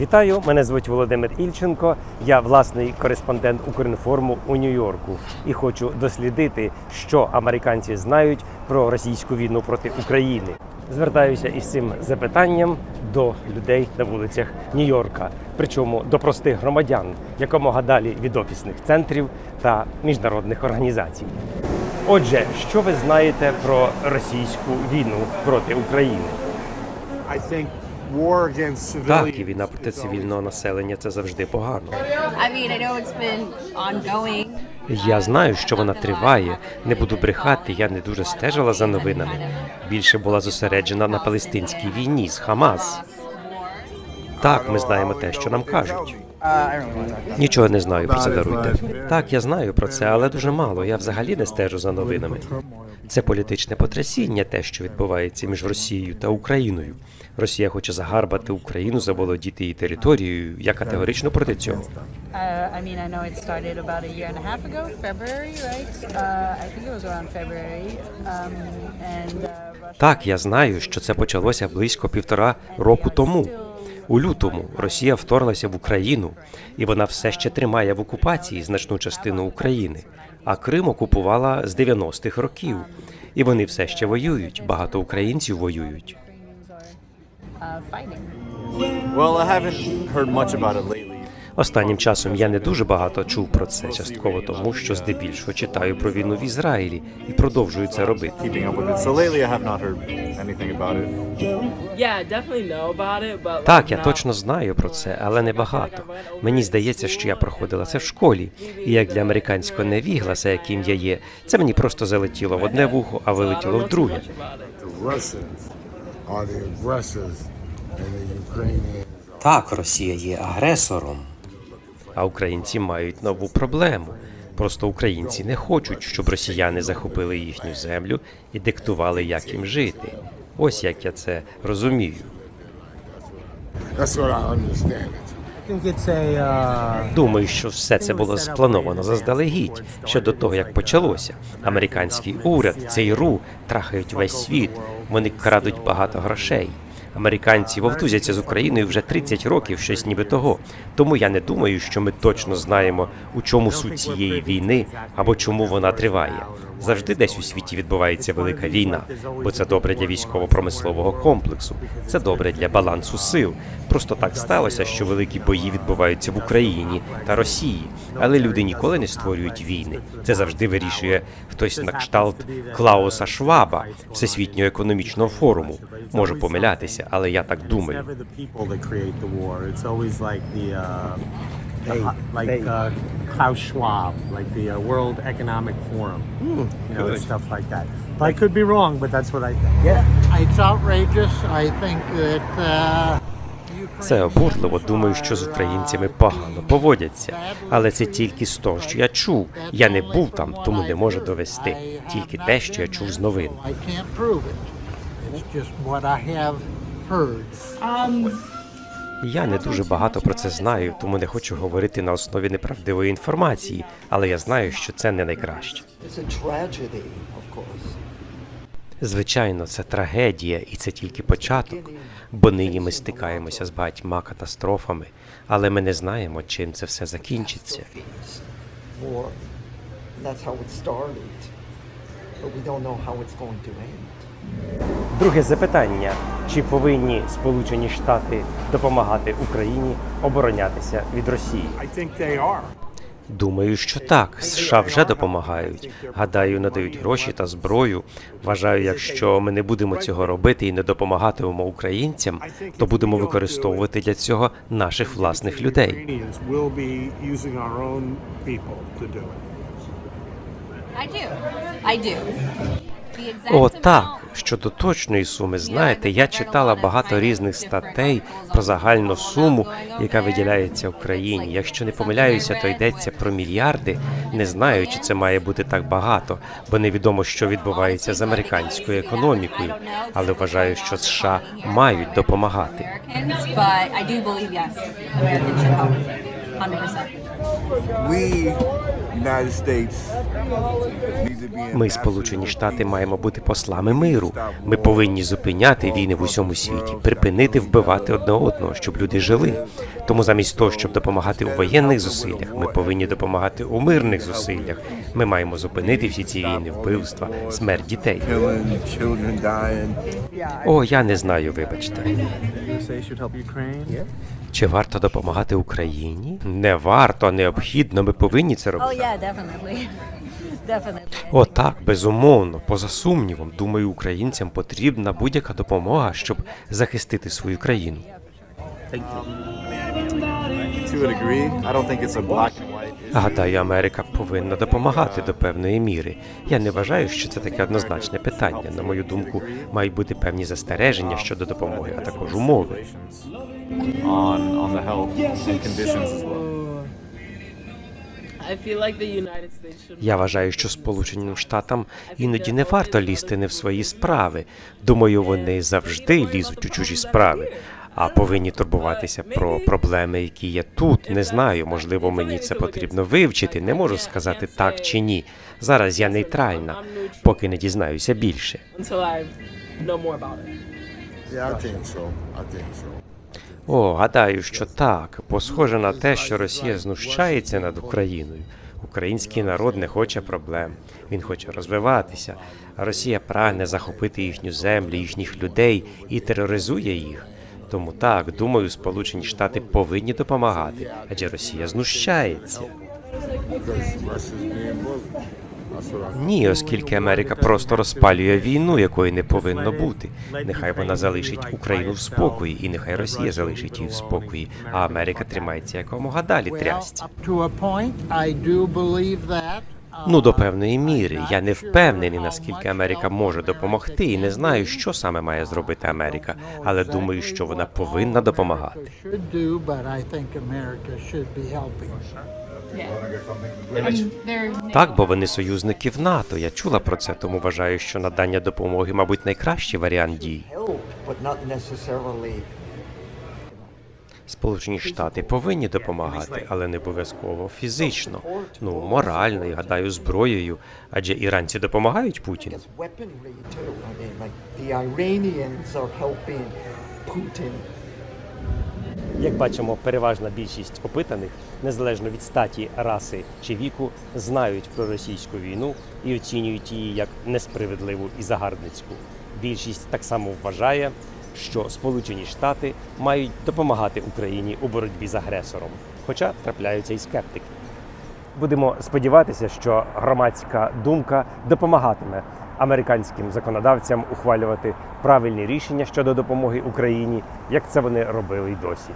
Вітаю, мене звуть Володимир Ільченко. Я власний кореспондент Укрінформу у Нью-Йорку і хочу дослідити, що американці знають про російську війну проти України. Звертаюся із цим запитанням до людей на вулицях Нью-Йорка, причому до простих громадян, якомога далі від офісних центрів та міжнародних організацій. Отже, що ви знаєте про російську війну проти України? Так, і війна проти цивільного населення це завжди погано. I mean, I know it's been ongoing. Я знаю, що вона триває. Не буду брехати. Я не дуже стежила за новинами. Більше була зосереджена на палестинській війні з Хамас. Так, ми знаємо те, що нам кажуть. Нічого не знаю про це даруйте. Так, я знаю про це, але дуже мало. Я взагалі не стежу за новинами. Це політичне потрясіння, те, що відбувається між Росією та Україною. Росія хоче загарбати Україну, заволодіти її територією. Я категорично проти цього. Так, я знаю, що це почалося близько півтора року тому. У лютому Росія вторглася в Україну, і вона все ще тримає в окупації значну частину України. А Крим окупувала з 90-х років. І вони все ще воюють. Багато українців воюють. Uh. Well, I haven't heard much about it lately. Останнім часом я не дуже багато чув про це, частково тому, що здебільшого читаю про війну в Ізраїлі і продовжую це робити. Так, я точно знаю про це, але не багато. Мені здається, що я проходила це в школі, і як для американського невігласа, яким я є, це мені просто залетіло в одне вухо, а вилетіло в друге. Так, Росія є агресором. А українці мають нову проблему. Просто українці не хочуть, щоб росіяни захопили їхню землю і диктували, як їм жити. Ось як я це розумію. Думаю, що все це було сплановано заздалегідь ще до того, як почалося. Американський уряд, ЦРУ трахають весь світ. Вони крадуть багато грошей. Американці вовтузяться з Україною вже 30 років, щось ніби того. Тому я не думаю, що ми точно знаємо, у чому суть цієї війни або чому вона триває. Завжди десь у світі відбувається велика війна, бо це добре для військово-промислового комплексу. Це добре для балансу сил. Просто так сталося, що великі бої відбуваються в Україні та Росії, але люди ніколи не створюють війни. Це завжди вирішує хтось на кшталт Клауса Шваба, Всесвітнього економічного форуму. Можу помилятися, але я так думаю. never the people that create the war. It's always like the, uh, uh, Klaus Schwab, like the uh, World Economic Forum, you know, and stuff like that. I could be wrong, but that's what I think. Yeah, it's outrageous. I think that uh, Це обурливо. Думаю, що з українцями погано поводяться. Але це тільки з того, що я чув. Я не був там, тому не можу довести. Тільки те, що я чув з новин. Heard. Я не дуже багато про це знаю, тому не хочу говорити на основі неправдивої інформації, але я знаю, що це не найкраще. Звичайно, це трагедія, і це тільки початок. Бо нині ми стикаємося з багатьма катастрофами, але ми не знаємо, чим це все закінчиться. That's how it started. But we don't know how it's going to end. Друге запитання: чи повинні Сполучені Штати допомагати Україні оборонятися від Росії? I think they are. Думаю, що так. США вже допомагають. Гадаю, надають гроші та зброю. Вважаю, якщо ми не будемо цього робити і не допомагатимемо українцям, то будемо використовувати для цього наших власних людей. I do. I do. О, так. Щодо точної суми, знаєте, я читала багато різних статей про загальну суму, яка виділяється Україні. Якщо не помиляюся, то йдеться про мільярди. Не знаю, чи це має бути так багато, бо невідомо, що відбувається з американською економікою. Але вважаю, що США мають допомагати. Americans, but I do believe yes, Americans should help. 100%. We, United States, Ми, Сполучені Штати, маємо бути послами миру. Ми повинні зупиняти війни в усьому світі, припинити вбивати одне одного, щоб люди жили. Тому замість того, щоб допомагати у воєнних зусиллях, ми повинні допомагати у мирних зусиллях. Ми маємо зупинити всі ці війни, вбивства, смерть дітей. О, я не знаю, вибачте. Чи варто допомагати Україні? Не варто, необхідно. Ми повинні це Oh робити. yeah, definitely, definitely. О, так, безумовно, поза сумнівом. Думаю, українцям потрібна будь-яка допомога, щоб захистити свою країну. Гадаю, Америка повинна допомагати до певної міри. Я не вважаю, що це таке однозначне питання. На мою думку, мають бути певні застереження щодо допомоги, а також умови. On on the help and conditions as well. I feel like the United States should. Я вважаю, що Сполученим Штатам іноді не варто лізти не в свої справи. Думаю, вони завжди лізуть у чужі справи. А повинні турбуватися про проблеми, які є тут. Не знаю, можливо, мені це потрібно вивчити. Не можу сказати так чи ні. Зараз я нейтральна, поки не дізнаюся більше. Yeah, I think so. I think so. О, гадаю, що так, бо схоже на те, що Росія знущається над Україною. Український народ не хоче проблем. Він хоче розвиватися. Росія прагне захопити їхню землю, їхніх людей і тероризує їх. Тому так, думаю, Сполучені Штати повинні допомагати, адже Росія знущається. Ні, оскільки Америка просто розпалює війну, якої не повинно бути. Нехай вона залишить Україну в спокої, і нехай Росія залишить її в спокої, а Америка тримається якомога далі believe that. Ну, до Uh, певної міри. Я не впевнений, наскільки Америка може допомогти, і не знаю, що саме має зробити Америка, але думаю, що вона повинна допомагати. They're Так, бо вони союзники НАТО. Я чула про це, тому вважаю, що надання допомоги, мабуть, найкращий варіант дій. Сполучені Штати повинні допомагати, але не обов'язково фізично. Ну, морально і гадаю, зброєю. Адже іранці допомагають Путіну. Як бачимо, переважна більшість опитаних, незалежно від статі, раси чи віку, знають про російську війну і оцінюють її як несправедливу і загарбницьку. Більшість так само вважає, що Сполучені Штати мають допомагати Україні у боротьбі з агресором, хоча трапляються і скептики. Будемо сподіватися, що громадська думка допомагатиме американським законодавцям ухвалювати правильні рішення щодо допомоги Україні, як це вони робили й досі.